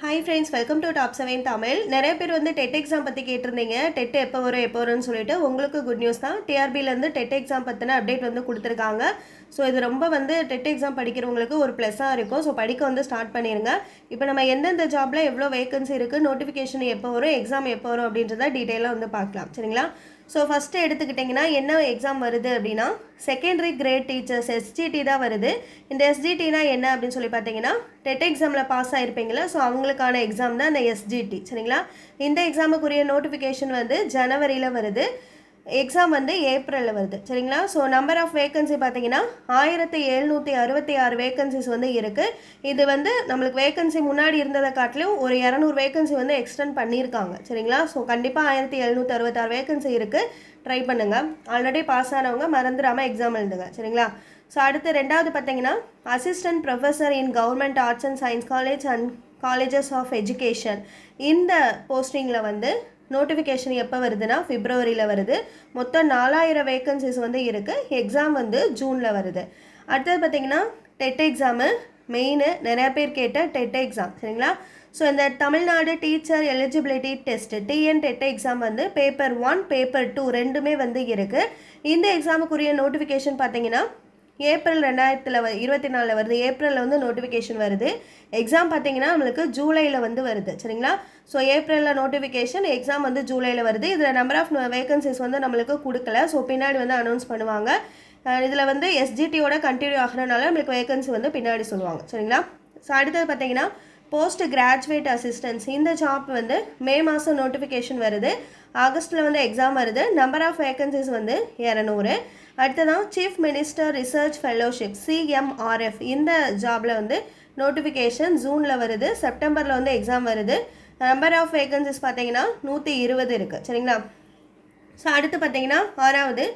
Hi friends welcome to top seven Tamil நிறைய பேர் வந்து டெட் எக்ஸாம் பற்றி கேட்டிருந்தீங்க. டெட் எப்போ வரும் எப்போ வரும்னு சொல்லிட்டு உங்களுக்கு குட் நியூஸ் தான். டிஆர்பிலேருந்து டெட் எக்ஸாம் பற்றின அப்டேட் வந்து கொடுத்துருக்காங்க. ஸோ இது ரொம்ப வந்து டெட் எக்ஸாம் படிக்கிறவங்களுக்கு ஒரு ப்ளஸ்ஸாக இருக்கும். ஸோ படிக்க வந்து ஸ்டார்ட் பண்ணிடுங்க இப்போ நம்ம எந்தெந்த ஜாப்பில் எவ்வளோ வேகன்சி இருக்குது நோட்டிஃபிகேஷன் எப்போ வரும் எக்ஸாம் எப்போ வரும் அப்படின்றத டீட்டெயிலாக வந்து பார்க்கலாம். சரிங்களா? ஸோ ஃபஸ்ட்டு எடுத்துக்கிட்டிங்கன்னா என்ன எக்ஸாம் வருது அப்படின்னா செகண்டரி கிரேட் டீச்சர்ஸ் எஸ்ஜிடி தான் வருது. இந்த எஸ்ஜிடினா என்ன அப்படின்னு சொல்லி பார்த்தீங்கன்னா டெட் எக்ஸாமில் பாஸ் ஆகிருப்பீங்களா ஸோ அவங்களுக்கான எக்ஸாம் தான் இந்த எஸ்ஜிடி சரிங்களா? இந்த எக்ஸாமுக்குரிய நோட்டிஃபிகேஷன் வந்து ஜனவரியில் வருது. எக்ஸாம் வந்து ஏப்ரலில் வருது. சரிங்களா? ஸோ நம்பர் ஆஃப் வேகன்சி பார்த்தீங்கன்னா ஆயிரத்தி எழுநூற்றி அறுபத்தி ஆறு வேகன்சிஸ் வந்து இருக்குது இது வந்து நம்மளுக்கு வேகன்சி முன்னாடி இருந்ததை காட்டிலும் ஒரு இரநூறு வேகன்சி வந்து எக்ஸ்டெண்ட் பண்ணியிருக்காங்க. சரிங்களா? ஸோ கண்டிப்பாக ஆயிரத்தி எழுநூற்றி அறுபத்தாறு வேகன்சி இருக்குது ட்ரை பண்ணுங்கள் ஆல்ரெடி பாஸ் ஆனவங்க மறந்துடாமல் எக்ஸாம் எழுதுங்க. சரிங்களா? ஸோ அடுத்து ரெண்டாவது பார்த்தீங்கன்னா assistant professor in government arts and science college and colleges of education இந்த போஸ்டிங்கில் வந்து நோட்டிஃபிகேஷன் எப்போ வருதுன்னா பிப்ரவரியில் வருது. மொத்தம் நாலாயிரம் வேக்கன்சிஸ் வந்து இருக்குது எக்ஸாம் வந்து ஜூனில் வருது. அடுத்தது பார்த்திங்கன்னா டெட் எக்ஸாமு மெயினு நிறையா பேர் கேட்ட டெட் எக்ஸாம் சரிங்களா? ஸோ இந்த Tamil Nadu teacher eligibility test TN TET exam வந்து பேப்பர் ஒன் பேப்பர் டூ ரெண்டுமே வந்து இருக்குது இந்த எக்ஸாமுக்குரிய நோட்டிஃபிகேஷன் பார்த்தீங்கன்னா ஏப்ரல் ரெண்டாயிரத்தில் வ இருபத்தி நாலில் வருது. ஏப்ரலில் வந்து நோட்டிஃபிகேஷன் வருது. எக்ஸாம் பார்த்தீங்கன்னா நம்மளுக்கு ஜூலையில் வந்து வருது. சரிங்களா? ஸோ ஏப்ரலில் நோட்டிஃபிகேஷன் எக்ஸாம் வந்து ஜூலையில் வருது. இதில் நம்பர் ஆஃப் வேகன்சிஸ் வந்து நம்மளுக்கு கொடுக்கல. ஸோ பின்னாடி வந்து அனௌன்ஸ் பண்ணுவாங்க. இதில் வந்து எஸ்ஜிடியோட கண்டினியூ ஆகிறனால நம்மளுக்கு வேகன்சி வந்து பின்னாடி சொல்லுவாங்க. சரிங்களா? ஸோ அடுத்தது பார்த்தீங்கன்னா போஸ்ட் கிராஜுவேட் அசிஸ்டன்ஸ் இந்த ஜாப் வந்து மே மாதம் நோட்டிஃபிகேஷன் வருது. ஆகஸ்ட்டில் வந்து எக்ஸாம் வருது. நம்பர் ஆஃப் வேகன்சிஸ் வந்து இரநூறு. அடுத்ததான் chief minister research fellowship CMRF இந்த ஜாபில் வந்து நோட்டிஃபிகேஷன் ஜூனில் வருது. செப்டம்பரில் வந்து எக்ஸாம் வருது. நம்பர் ஆஃப் வேகன்சிஸ் பார்த்தீங்கன்னா நூற்றி இருபது இருக்குது சரிங்களா? ஸோ அடுத்து பார்த்தீங்கன்னா ஆறாவது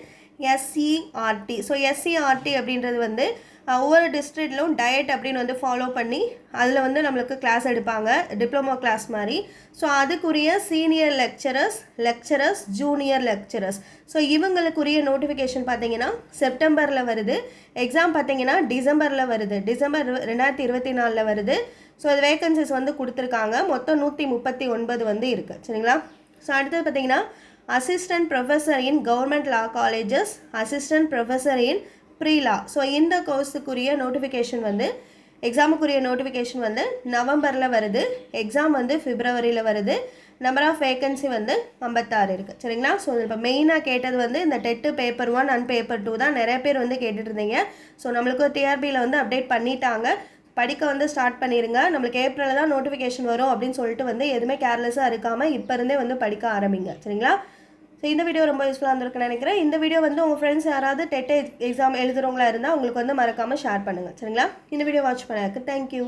எஸ்சிஆர்டி ஸோ எஸ்சிஆர்டி அப்படின்றது வந்து ஒவ்வொரு டிஸ்ட்ரிக்ட்லும் டயட் அப்படின்னு வந்து ஃபாலோ பண்ணி அதில் வந்து நம்மளுக்கு கிளாஸ் எடுப்பாங்க. டிப்ளமோ கிளாஸ் மாதிரி. ஸோ அதுக்குரிய senior lecturers lecturers junior lecturers so இவங்களுக்குரிய notification பார்த்தீங்கன்னா செப்டம்பரில் வருது. எக்ஸாம் பார்த்தீங்கன்னா டிசம்பரில் வருது. டிசம்பர் ரெண்டாயிரத்தி இருபத்தி நாலில் வருது. ஸோ அது வேகன்சிஸ் வந்து கொடுத்துருக்காங்க. மொத்தம் நூற்றி முப்பத்தி ஒன்பது வந்து இருக்குது சரிங்களா? ஸோ அடுத்தது பார்த்தீங்கன்னா assistant professor in government law colleges assistant professor in prelaw so இந்த கோர்ஸுக்குரிய நோட்டிஃபிகேஷன் வந்து எக்ஸாமுக்குரிய நோட்டிஃபிகேஷன் வந்து நவம்பரில் வருது. எக்ஸாம் வந்து பிப்ரவரியில் வருது. நம்பர் ஆஃப் வேகன்சி வந்து ஐம்பத்தாறு இருக்குது சரிங்களா? ஸோ இப்போ மெயினாக கேட்டது வந்து இந்த TET paper one and paper two தான் நிறைய பேர் வந்து கேட்டுட்டு இருந்தீங்க ஸோ நம்மளுக்கு டிஆர்பியில் வந்து அப்டேட் பண்ணிட்டாங்க. படிக்க வந்து ஸ்டார்ட் பண்ணிடுங்க நம்மளுக்கு ஏப்ரலில் தான் நோட்டிஃபிகேஷன் வரும் அப்படின்னு சொல்லிட்டு வந்து எதுவுமே கேர்லெஸ்ஸாக இருக்காமல் இப்போ இருந்தே வந்து படிக்க ஆரம்பிங்க. சரிங்களா? ஸோ இந்த வீடியோ ரொம்ப யூஸ்ஃபுல்லாக இருந்திருக்குன்னு நினைக்கிறேன். இந்த வீடியோ வந்து உங்கள் ஃப்ரெண்ட்ஸ் யாராவது டெட் எக்ஸாம் எழுதுறவங்களா இருந்தால் உங்களுக்கு வந்து மறக்காமல் ஷேர் பண்ணுங்கள் சரிங்களா? இந்த வீடியோ வாட்ச் பண்ணதுக்கு தேங்க்யூ